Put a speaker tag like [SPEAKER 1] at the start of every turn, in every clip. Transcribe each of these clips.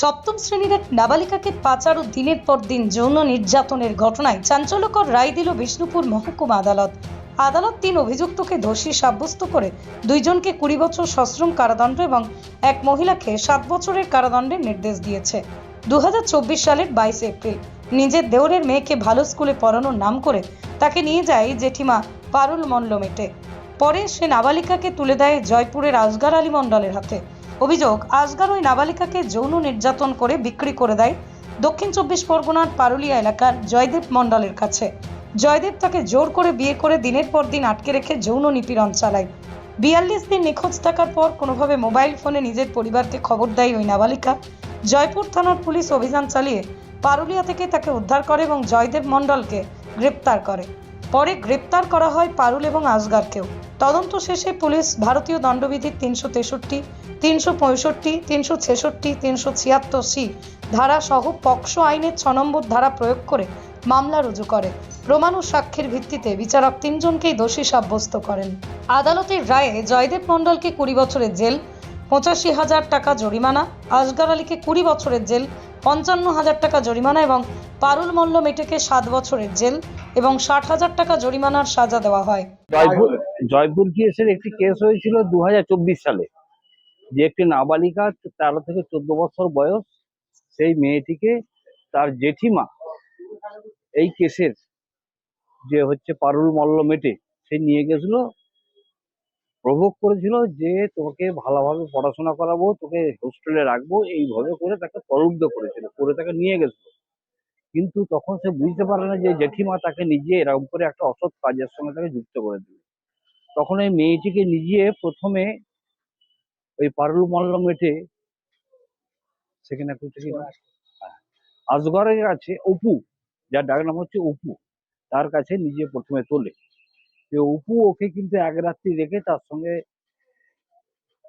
[SPEAKER 1] সপ্তম শ্রেণির এক নাবালিকাকে পাচার ও দিনের পর দিন যৌন নির্যাতনের ঘটনায় চাঞ্চল্যকর রায় দিল বিষ্ণুপুর মহকুমা আদালত। আদালত তিন অভিযুক্তকে দোষী সাব্যস্ত করে দুইজনকে কুড়ি বছর সশ্রম কারাদণ্ড এবং এক মহিলাকে সাত বছরের কারাদণ্ডের নির্দেশ দিয়েছে। দু হাজার চব্বিশ সালের বাইশে এপ্রিল, নিজের দেওরের মেয়েকে ভালো স্কুলে পড়ানোর নাম করে তাকে নিয়ে যায় জেঠিমা পারুল মল্লমেটে পরে সে নাবালিকাকে তুলে দেয় জয়পুরের আজগার আলী মণ্ডলের হাতে। অভিযোগ, আজগার ওই নাবালিকাকে যৌন নির্যাতন করে বিক্রি করে দেয় দক্ষিণ চব্বিশ পরগনার পারুলিয়া এলাকার জয়দেব মণ্ডলের কাছে। জয়দেব তাকে জোর করে বিয়ে করে দিনের পর দিন আটকে রেখে যৌন নিপীড়ন চালায়। বিয়াল্লিশ দিন নিখোঁজ থাকার পর কোনোভাবে মোবাইল ফোনে নিজের পরিবারকে খবর দেয় ওই নাবালিকা। জয়পুর থানার পুলিশ অভিযান চালিয়ে পারুলিয়া থেকে তাকে উদ্ধার করে এবং জয়দেব মণ্ডলকে গ্রেপ্তার করে। পরে গ্রেপ্তার করা হয় পারুল এবং আজগারকেও। তদন্ত শেষে পুলিশ ভারতীয় দণ্ডবিধির তিনশো তেষট্টি, তিনশো পঁয়ষট্টি, তিনশো ছেষট্টি, তিনশো ছিয়াত্তর সি ধারা সহ পক্সো আইনের ছ নম্বর ধারা প্রয়োগ করে মামলা রুজু করে। প্রমাণ ও সাক্ষীর ভিত্তিতে বিচারক তিনজনকেই দোষী সাব্যস্ত করেন। আদালতের রায়ে জয়দেব মণ্ডলকে কুড়ি বছরের জেল, পঁচাশি হাজার টাকা জরিমানা আসগার আলীকে কুড়ি বছরের জেল পঞ্চান্ন হাজার টাকা জরিমানা এবং পারুল মল্ল মেটেকে সাত বছরের জেল এবং ষাট হাজার টাকা জরিমানার সাজা দেওয়া হয়।
[SPEAKER 2] জয়পুর জয়পুর কেসের একটি কেস হয়েছিল দু হাজার চব্বিশ সালে যে একটি নাবালিকা তেরো থেকে চোদ্দ বছর বয়স সেই মেয়েটিকে তার জেঠিমা এই কেসের যে হচ্ছে পারুল মল্ল মেটে সে নিয়ে গেছিল প্রভোগ করেছিল যে তোকে ভালোভাবে পড়াশোনা করাবো তোকে হোস্টেলে রাখব। এইভাবে করে তাকে প্রলুব্ধ করেছিল করে তাকে নিয়ে গেছিল। কিন্তু তখন সে বুঝতে পারে না যে জেঠিমা তাকে নিজে এরকম করে একটা অসৎ কাজের সঙ্গে তাকে যুক্ত করে দিল। তখন এই মেয়েটিকে নিজে প্রথমে ওই পারুল মল্ল মেটে সেখানে হ্যাঁ, আজগরের কাছে অপু যার ডাক নাম হচ্ছে অপু তার কাছে নিজে প্রথমে তোলে। অপু ওকে কিন্তু এক রাত্রি রেখে তার সঙ্গে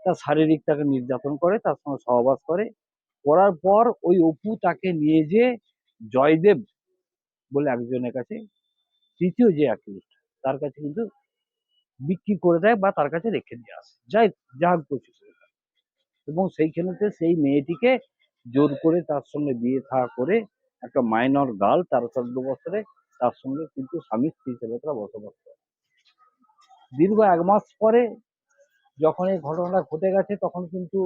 [SPEAKER 2] তার শারীরিক তাকে নির্যাতন করে, তার সঙ্গে সহবাস করে। করার পর ওই অপু তাকে নিয়ে যে জয়দেব বলে একজনের কাছে, তৃতীয় যে অ্যাকিউজড তার কাছে কিন্তু বিক্রি করে দেয় বা তার কাছে রেখে দিয়ে আসে। যাই, যা কিছু এবং সেইখানেতে সেই মেয়েটিকে জোর করে তার সঙ্গে বিয়ে থা করে একটা মাইনর গার্ল তেরো চোদ্দ বছরে তার সঙ্গে কিন্তু স্বামী স্ত্রী হিসেবে তারা বসবাস করে। দীর্ঘ এক মাস পরে যখন এই ঘটনাটা ঘটে গেছে, তখন কিন্তু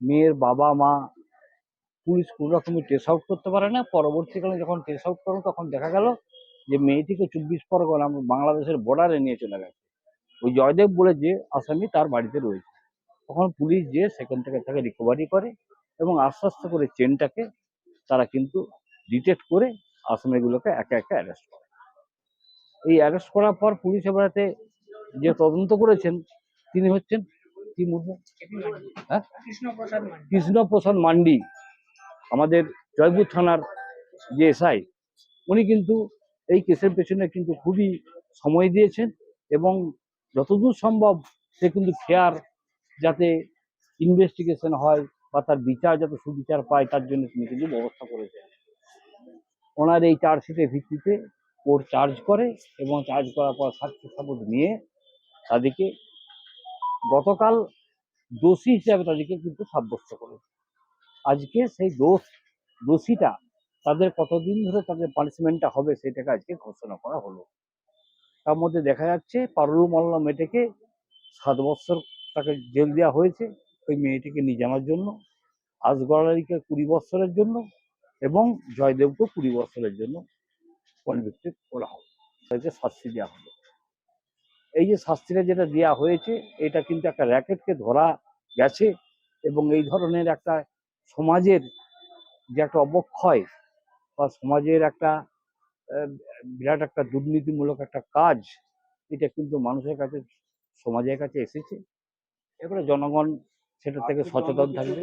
[SPEAKER 2] মেয়ের বাবা, মা পুলিশ কোনো রকমই ট্রেস আউট করতে পারে না। পরবর্তীকালে যখন ট্রেস আউট করো তখন দেখা গেল যে মেয়েটিকে চব্বিশ পরগনা বাংলাদেশের বর্ডারে নিয়ে চলে গেছে। ওই জয়দেব বলে যে আসামি তার বাড়িতে রয়েছে। তখন পুলিশ যে সেখান থেকে তাকে রিকভারি করে এবং আস্তে আস্তে করে চেনটাকে তারা কিন্তু ডিটেক্ট করে আসামিগুলোকে একে একে অ্যারেস্ট করে। এই অ্যারেস্ট করার পর পুলিশ এবারে যে তদন্ত করেছেন, তিনি হচ্ছেন কি হ্যাঁ? কৃষ্ণপ্রসাদ মান্ডি, আমাদের জয়পুর থানার যে এসআই, উনি কিন্তু এই কেসের পেছনে কিন্তু খুবই সময় দিয়েছেন এবং যতদূর সম্ভব সে কিন্তু ফেয়ার যাতে ইনভেস্টিগেশন হয় বা তার বিচার যাতে সুবিচার পায়, তার জন্য তিনি কিন্তু ব্যবস্থা করেছেন। ওনার এই চার্জশিটের ভিত্তিতে কোর্ট চার্জ করে এবং চার্জ করার পর সাক্ষী সাবুত নিয়ে তাদেরকে গতকাল দোষী হিসাবে তাদেরকে কিন্তু সাব্যস্ত করে। আজকে সেই দোষ, দোষীটা তাদের কতদিন ধরে তাদের পানিশমেন্টটা হবে সেটাকে আজকে ঘোষণা করা হলো। তার মধ্যে দেখা যাচ্ছে পারুল মল্লা মেয়েটিকে সাত বছর তাকে জেল দেওয়া হয়েছে, ওই মেয়েটিকে নিয়ে জানার জন্য আজগড়ালিকে কুড়ি বছরের জন্য এবং জয়দেবকে কুড়ি বছরের জন্য। কনভিক্টেড করা হবে। তাদেরকে শাস্তি দেওয়া হলো। এই যে শাস্তিটা যেটা দেওয়া হয়েছে এটা কিন্তু একটা র্যাকেটকে ধরা গেছে এবং এই ধরনের একটা সমাজের যে একটা অবক্ষয় বা সমাজের একটা বিরাট একটা দুর্নীতিমূলক একটা কাজ এটা কিন্তু মানুষের কাছে সমাজের কাছে এসেছে। এবারে জনগণ সেটা থেকে সচেতন থাকবে।